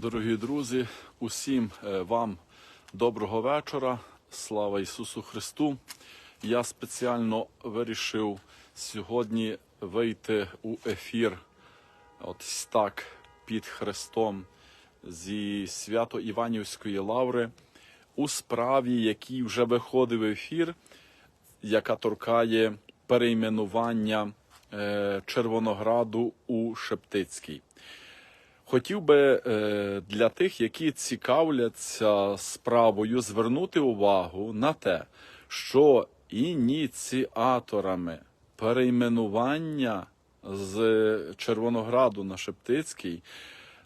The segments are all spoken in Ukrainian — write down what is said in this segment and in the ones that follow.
Дорогі друзі, усім е, вам доброго вечора. Слава Ісусу Христу. Я спеціально вирішив сьогодні вийти у ефір, от так під Христом зі свято Іванівської лаври у справі, який вже виходив ефір, яка торкає перейменування е, Червонограду у Шептицький. Хотів би е, для тих, які цікавляться справою, звернути увагу на те, що ініціаторами перейменування з Червонограду на Шептицький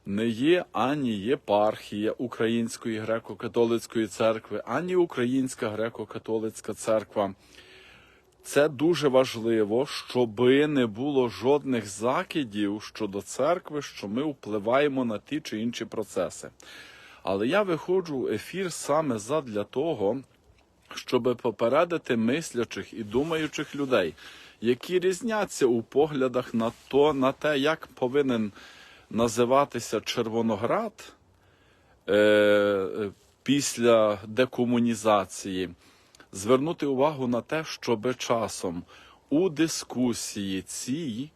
не є ані єпархія Української греко-католицької церкви, ані Українська греко-католицька церква. Це дуже важливо, щоби не було жодних закидів щодо церкви, що ми впливаємо на ті чи інші процеси. Але я виходжу в ефір саме задля того, щоб попередити мислячих і думаючих людей, які різняться у поглядах на то, на те, як повинен називатися Червоноград е, після декомунізації звернути увагу на те, щоби часом у дискусії цій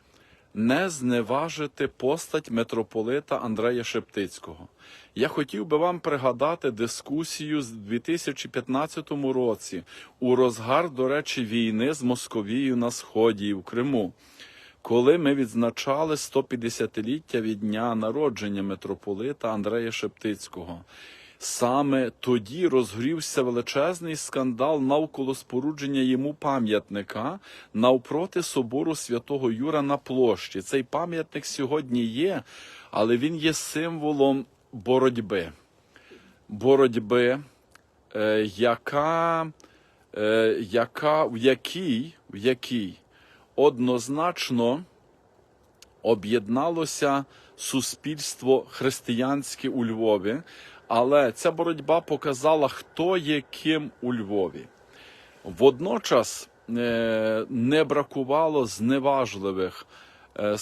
не зневажити постать митрополита Андрея Шептицького. Я хотів би вам пригадати дискусію з 2015 році у розгар, до речі, війни з Московією на Сході і в Криму. Коли ми відзначали 150-ліття від дня народження митрополита Андрея Шептицького, Саме тоді розгорівся величезний скандал навколо спорудження йому пам'ятника навпроти собору святого Юра на площі. Цей пам'ятник сьогодні є, але він є символом боротьби. Боротьби, е, яка, е, яка, в якій, в якій однозначно об'єдналося суспільство християнське у Львові, але ця боротьба показала, хто є ким у Львові. Водночас е, не бракувало зневажливих е,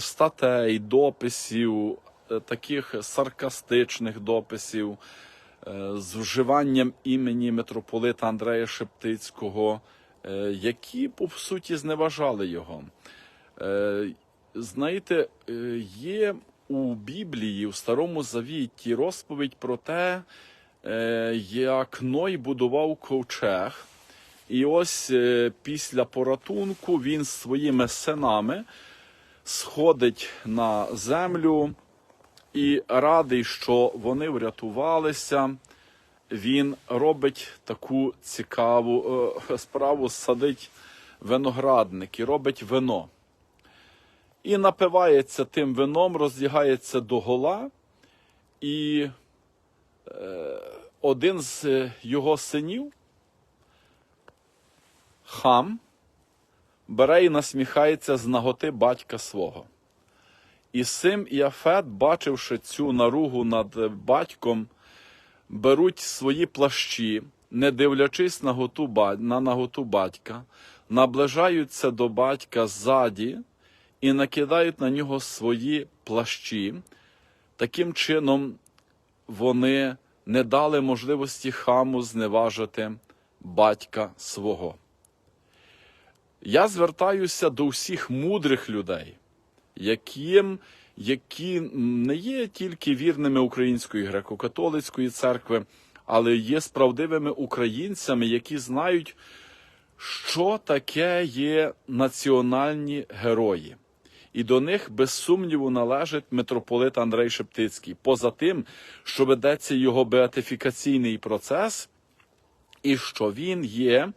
статей, дописів, е, таких саркастичних дописів е, з вживанням імені митрополита Андрея Шептицького, е, які по суті зневажали його. Знаєте, е, є у Біблії, у Старому Завіті, розповідь про те, е, як Ной будував ковчег. І ось е, після поратунку він своїми синами сходить на землю і радий, що вони врятувалися. Він робить таку цікаву справу, садить виноградник і робить вино і напивається тим вином, роздягається до гола, і е, один з е, його синів, хам, бере і насміхається з наготи батька свого. І Сим і Афет, бачивши цю наругу над е, батьком, беруть свої плащі, не дивлячись на, наготу батька, наближаються до батька ззаді і накидають на нього свої плащі. Таким чином, вони не дали можливості хаму зневажити батька свого. Я звертаюся до всіх мудрих людей, яким, які не є тільки вірними Української греко-католицької церкви, але є справдивими українцями, які знають, що таке є національні герої. І до них без сумніву належить митрополит Андрей Шептицький. Поза тим, що ведеться його беатифікаційний процес, і що він є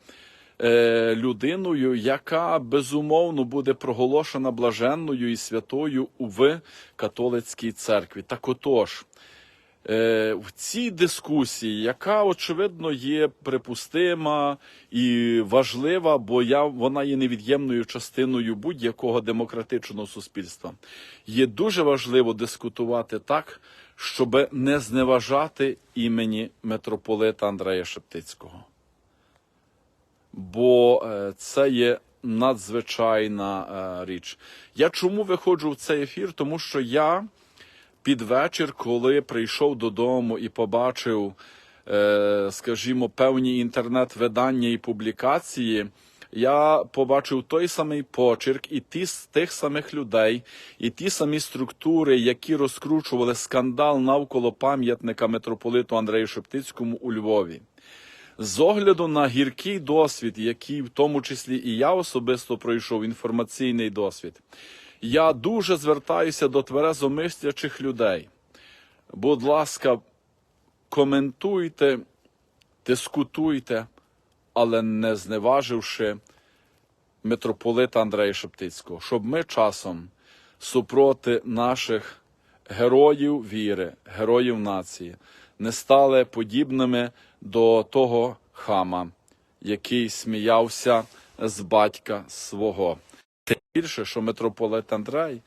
е, людиною, яка безумовно буде проголошена блаженною і святою в католицькій церкві. Так отож, в цій дискусії, яка очевидно є припустима і важлива, бо я, вона є невід'ємною частиною будь-якого демократичного суспільства, є дуже важливо дискутувати так, щоб не зневажати імені митрополита Андрея Шептицького. Бо е, це є надзвичайна е, річ. Я чому виходжу в цей ефір? Тому що я під вечір, коли прийшов додому і побачив, е, скажімо, певні інтернет-видання і публікації, я побачив той самий почерк і ті тих самих людей, і ті самі структури, які розкручували скандал навколо пам'ятника митрополиту Андрею Шептицькому у Львові. З огляду на гіркий досвід, який в тому числі і я особисто пройшов інформаційний досвід, я дуже звертаюся до тверезомислячих людей. Будь ласка, коментуйте, дискутуйте, але не зневаживши митрополита Андрея Шептицького, щоб ми часом супроти наших героїв віри, героїв нації, не стали подібними до того хама, який сміявся з батька свого. Тим більше, що митрополит Андрей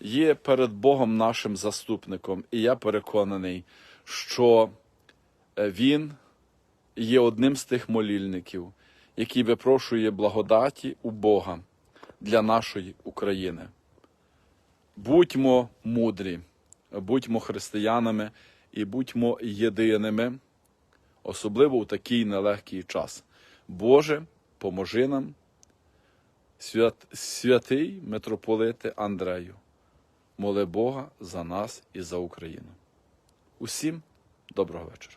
є перед Богом нашим заступником, і я переконаний, що е, він є одним з тих молільників, який випрошує благодаті у Бога для нашої України. Будьмо мудрі, будьмо християнами і будьмо єдиними, особливо у такий нелегкий час. Боже, поможи нам, свят, святий митрополите Андрею, моли Бога за нас і за Україну. Усім доброго вечора.